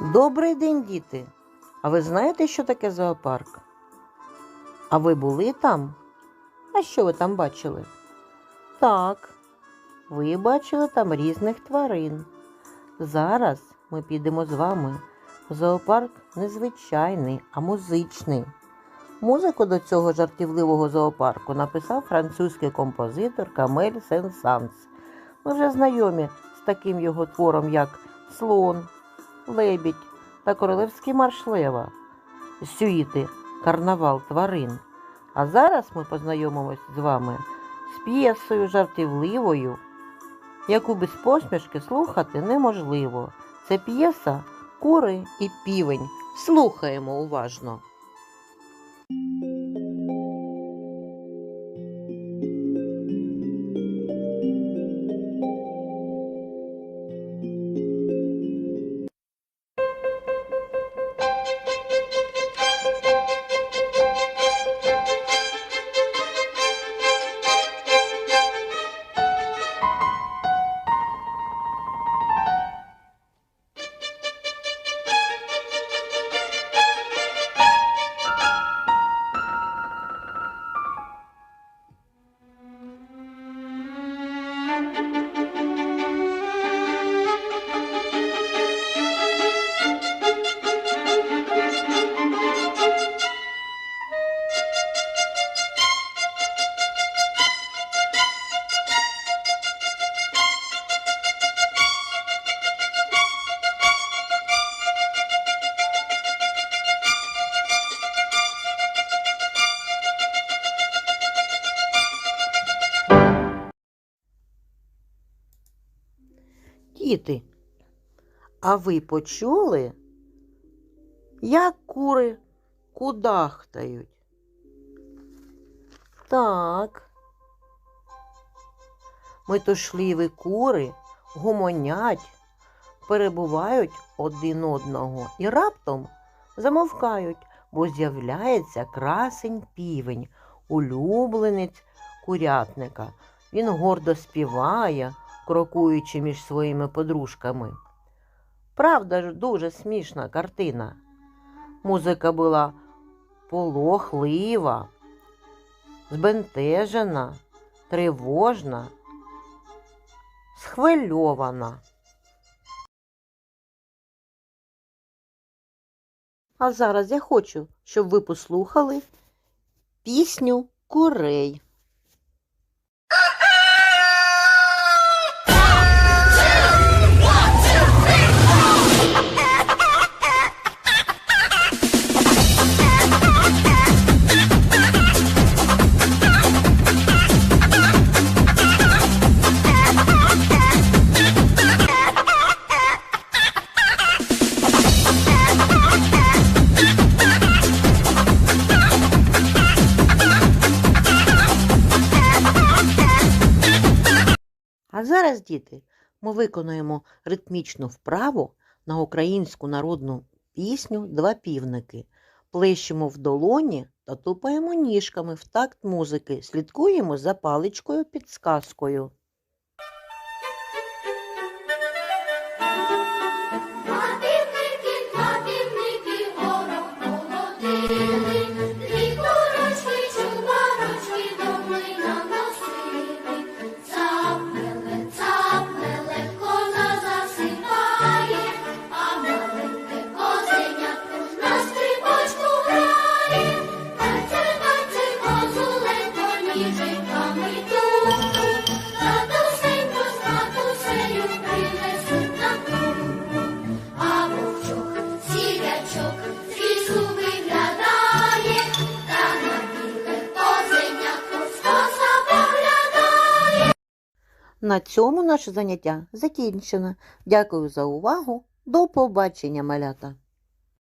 Добрий день, діти! А ви знаєте, що таке зоопарк? А ви були там? А що ви там бачили? Так, ви бачили там різних тварин. Зараз ми підемо з вами в зоопарк незвичайний, а музичний. Музику до цього жартівливого зоопарку написав французький композитор Камель Сен-Санс. Ми вже знайомі з таким його твором, як Слон, Лебідь та Королевський марш Лева, сюїти Карнавал тварин. А зараз ми познайомимось з вами з п'єсою жартівливою, яку без посмішки слухати неможливо. Це п'єса Кури і півень. Слухаємо уважно. Діти, а ви почули, як кури кудахтають? Так. Метушливі кури гомонять, перебувають один одного і раптом замовкають, бо з'являється красень півень, улюбленець курятника. Він гордо співає, крокуючи між своїми подружками. Правда ж, дуже смішна картина. Музика була полохлива, збентежена, тривожна, схвильована. А зараз я хочу, щоб ви послухали пісню курей. А зараз, діти, ми виконуємо ритмічну вправу на українську народну пісню Два півники. Плещемо в долоні та тупаємо ніжками в такт музики. Слідкуємо за паличкою підсказкою. На цьому наше заняття закінчено. Дякую за увагу. До побачення, малята!